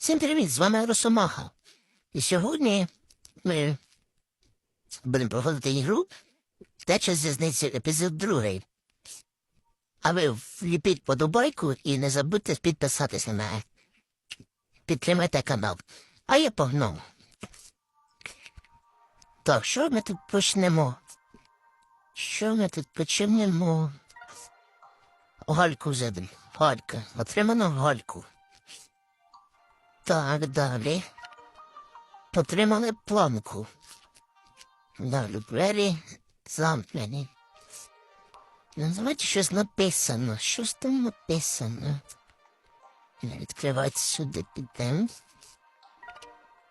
Всім привіт, з вами Росомаха. І сьогодні ми будемо проходити ігру Теча зізниці епізод другий. А ви вліпіть подобайку і не забудьте підписатись на мене. Підтримайте канал. А я погнав. Так, що ми тут почнемо? Що ми тут почнемо? Гальку задам. Галька. Отримано гальку. Так, далі. Отримали планку. Далі двері замкнені. Називайте щось написано. Щось там написано. Відкривайте сюди підемо.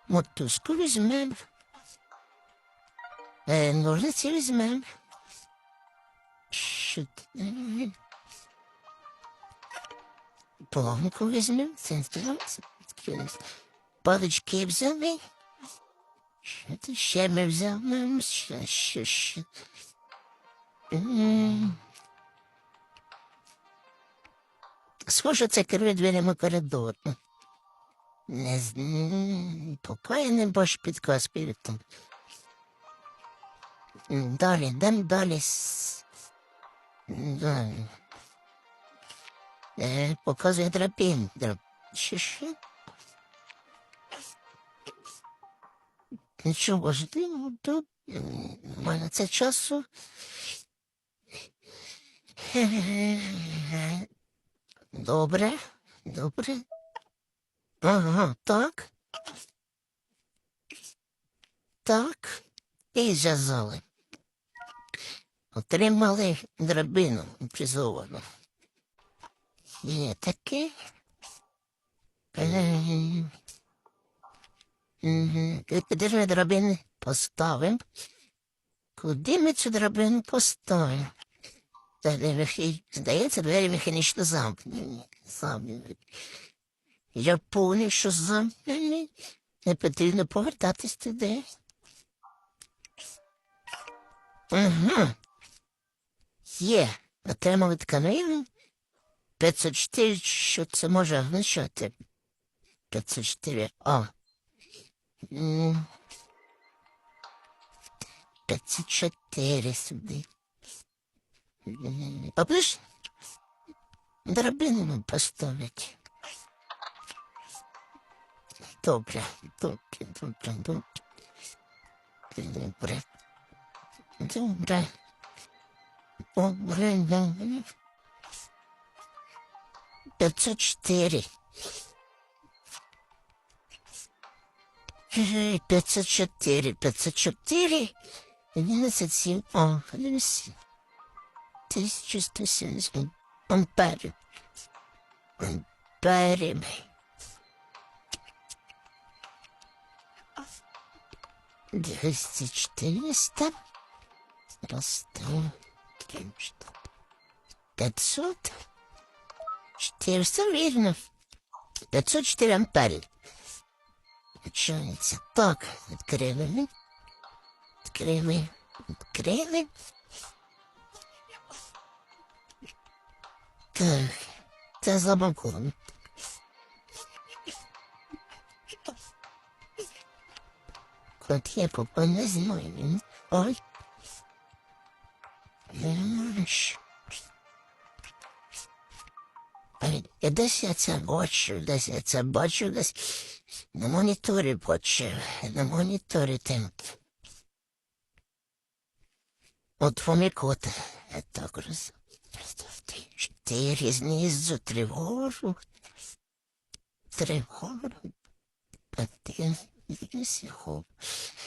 Мотузку візьмемо. Е, ножниці візьмемо. Що? Планку візьмемо. Це здавалося. Палички взяли. Що ти ще ми взяли? Що, що, що? Схоже, це керує дверями коридору. Не знаю, поки я не бачу підказ перед тим. М, Далі, дам далі. Далі. Е, показує драбін. Драб... Що, що? Нічого важливого У мене це часу. Добре, добре. Ага, так. Так. І зв'язали. Отримали драбину імпризовану. Є таке. Угу. Куди ж ми драбини поставимо? Куди ми цю драбину поставимо? Та мехі- Здається, двері механічно замкнені. Замкнені. Я що замкнені. Не потрібно повертатись туди. Угу. Є. Отримали тканину. 504, що це може означати? 504. О. М. 504 сюди. Будеш драбину нам? Добре, добре, добре, добре. Добре. Добре. Добре, добре. 504. 504, 504, 11, о, 11, 1170 амперів. Амперів. Двести четыреста. Раз, два, три, четыре. Пятьсот. Четыреста, верно. Пятьсот четыре ампери. Починається. Так, відкрили. Відкрили. Відкрили. Так, це забавково. Кот я попа не знаю. Ой. Знаєш. Ай, Я десь я це бачу, десь я це бачу, десь на моніторі бачу, на моніторі тим. От вони кот, я так роз... Представте, чотири знизу тривогу, тривогу, один знизу,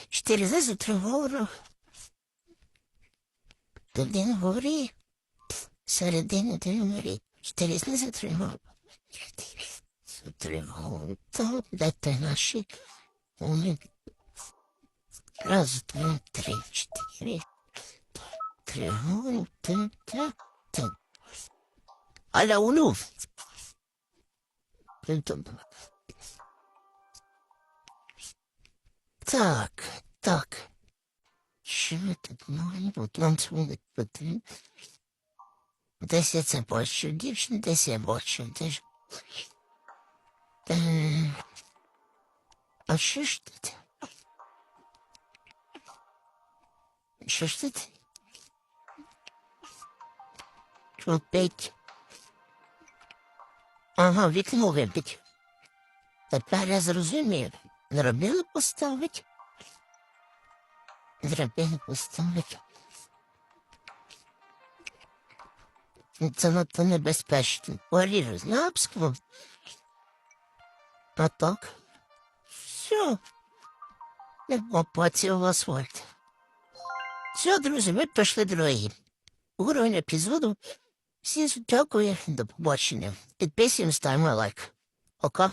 чотири знизу тривогу, один горі, середини тривоги, чотири знизу тривогу, чотири знизу тривогу, то дайте наші, вони, раз, два, три, чотири, тривогу, та, та, та. Аля, уну. Так, так. Що тут маємо? От нам свої потрібно. Десь я це бачу, дівчина, десь я бачу, десь. Е, А що ж тут? Що ж тут? Купить. Ага, вікно вибить. Тепер я зрозумів. Не робили поставить? Зробили поставить. Це надто небезпечно. Оріжу з напском. Поток. Все. Не в асфальт. Все, друзі, ми пішли дороги. Уровень епізоду. Всім дякую, до побачення. Підписуємось, ставимо лайк. Ока.